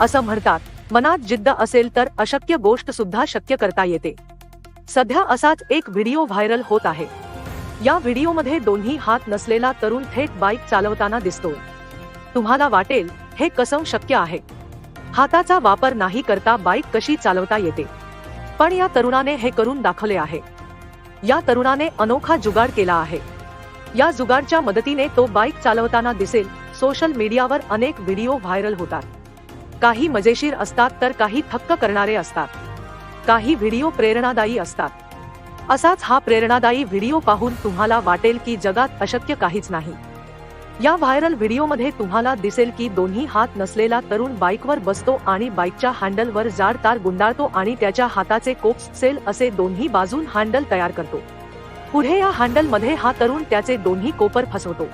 असं म्हणतात. मनात जिद्द असेल तर अशक्य गोष्ट सुद्धा शक्य करता येते. सध्या असाच एक व्हिडिओ व्हायरल होत आहे. या व्हिडिओमध्ये दोन्ही हात नसलेला तरुण थेट बाईक चालवताना दिसतो तुम्हाला वाटेल हे कसं शक्य आहे? हाताचा वापर नाही करता बाईक कशी चालवता येते? पण या तरुणाने हे करून दाखवले आहे. या तरुणाने अनोखा जुगाड केला आहे. या जुगाडच्या मदतीने तो बाईक चालवताना दिसेल सोशल मीडियावर अनेक व्हिडिओ व्हायरल होतात. काही मजेशीर असतात तर काही थक्क करणारे असतात. काही व्हिडिओ प्रेरणादायी असतात. असाच हा प्रेरणादायी व्हिडिओ पाहून तुम्हाला वाटेल की जगात अशक्य काहीच नाही. या व्हायरल व्हिडिओमध्ये तुम्हाला दिसेल की दोन्ही हात नसलेला तरुण बाईकवर बसतो आणि बाईकच्या हँडलवर जाड तार गुंडाळतो आणि त्याच्या हाताचे कोप्स सेल असे दोन्ही बाजून हँडल तयार करतो. पुढे या हँडलमध्ये हा तरुण त्याचे दोन्ही कोपर फसवतो.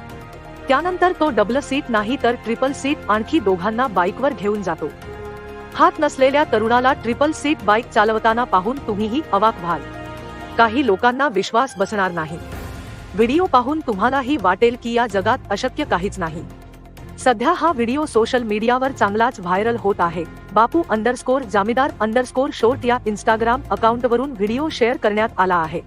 त्यानंतर तो डबल सीट नाही तर ट्रिपल सीट आणखी दोघांना बाईकवर घेऊन जातो. हात नसलेल्या तरुणाला ट्रिपल सीट बाईक चालवताना पाहून तुम्हीही अवाक व्हाल. काही लोकांना विश्वास बसणार नाही. व्हिडिओ पाहून तुम्हालाही वाटेल की या जगात अशक्य काहीच नाही. सध्या हा व्हिडिओ सोशल मीडियावर चांगलाच व्हायरल होत आहे. Bapu underscore Jamidar underscore short या इंस्टाग्राम अकाउंटवरून व्हिडिओ शेअर करण्यात आला आहे.